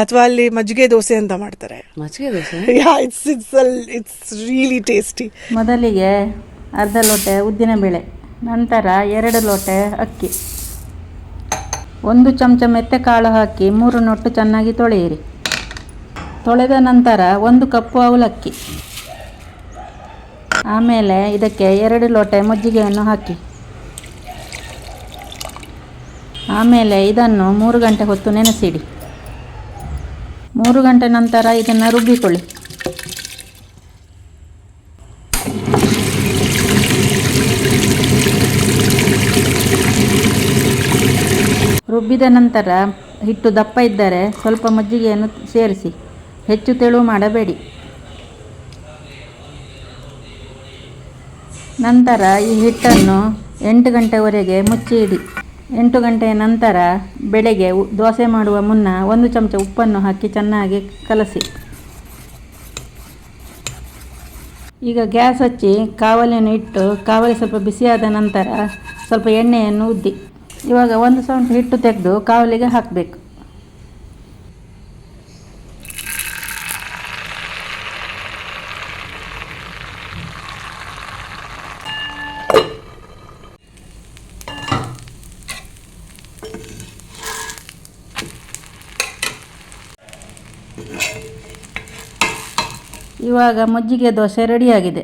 ಅಥವಾ ಅಲ್ಲಿ ಮಜ್ಜಿಗೆ ದೋಸೆ ಅಂತ ಮಾಡ್ತಾರೆ. ಮಜ್ಜಿಗೆ dosa? It's it's it's really tasty ಮೊದಲಿಗೆ ಅರ್ಧ ಲೋಟೆ ಉದ್ದಿನ ಬೇಳೆ ನಂತರ ಎರಡು ಲೋಟೆ ಅಕ್ಕಿ. ಒಂದು ಚಮಚ ಮೆತ್ತೆ ಕಾಳು ಹಾಕಿ ಮೂರು ನೊಟ್ಟು ಚೆನ್ನಾಗಿ ತೊಳೆಯಿರಿ. ತೊಳೆದ ನಂತರ ಒಂದು ಕಪ್ಪು ಅವಲಕ್ಕಿ. ಆಮೇಲೆ ಇದಕ್ಕೆ ಎರಡು ಲೋಟೆ ಮಜ್ಜಿಗೆಯನ್ನು ಹಾಕಿ. ಆಮೇಲೆ ಇದನ್ನು ಮೂರು ಗಂಟೆ ಹೊತ್ತು ನೆನೆಸಿಡಿ. ಮೂರು ಗಂಟೆ ನಂತರ ಇದನ್ನು ರುಬ್ಬಿಕೊಳ್ಳಿ. ರುಬ್ಬಿದ ನಂತರ ಹಿಟ್ಟು ದಪ್ಪ ಇದ್ದರೆ ಸ್ವಲ್ಪ ಮಜ್ಜಿಗೆಯನ್ನು ಸೇರಿಸಿ. ಹೆಚ್ಚು ತೆಳು ಮಾಡಬೇಡಿ. ನಂತರ ಈ ಹಿಟ್ಟನ್ನು ಎಂಟು ಗಂಟೆವರೆಗೆ ಮುಚ್ಚಿ ಇಡಿ ಎಂಟು ಗಂಟೆಯ ನಂತರ ಬೆಳಗ್ಗೆ ದೋಸೆ ಮಾಡುವ ಮುನ್ನ ಒಂದು ಚಮಚ ಉಪ್ಪನ್ನು ಹಾಕಿ ಚೆನ್ನಾಗಿ ಕಲಸಿ. ಈಗ ಗ್ಯಾಸ್ ಹಚ್ಚಿ ಕಾವಲಿಯನ್ನು ಇಟ್ಟು ಕಾವಲಿ ಸ್ವಲ್ಪ ಬಿಸಿಯಾದ ನಂತರ ಸ್ವಲ್ಪ ಎಣ್ಣೆಯನ್ನು ಉದ್ದಿ. ಇವಾಗ ಒಂದು ಸೌಂಡ್ ಹಿಟ್ಟು ತೆಗೆದು ಕಾವಲಿಗೆ ಹಾಕಬೇಕು. ಇವಾಗ ಮಜ್ಜಿಗೆ ದೋಸೆ ರೆಡಿಯಾಗಿದೆ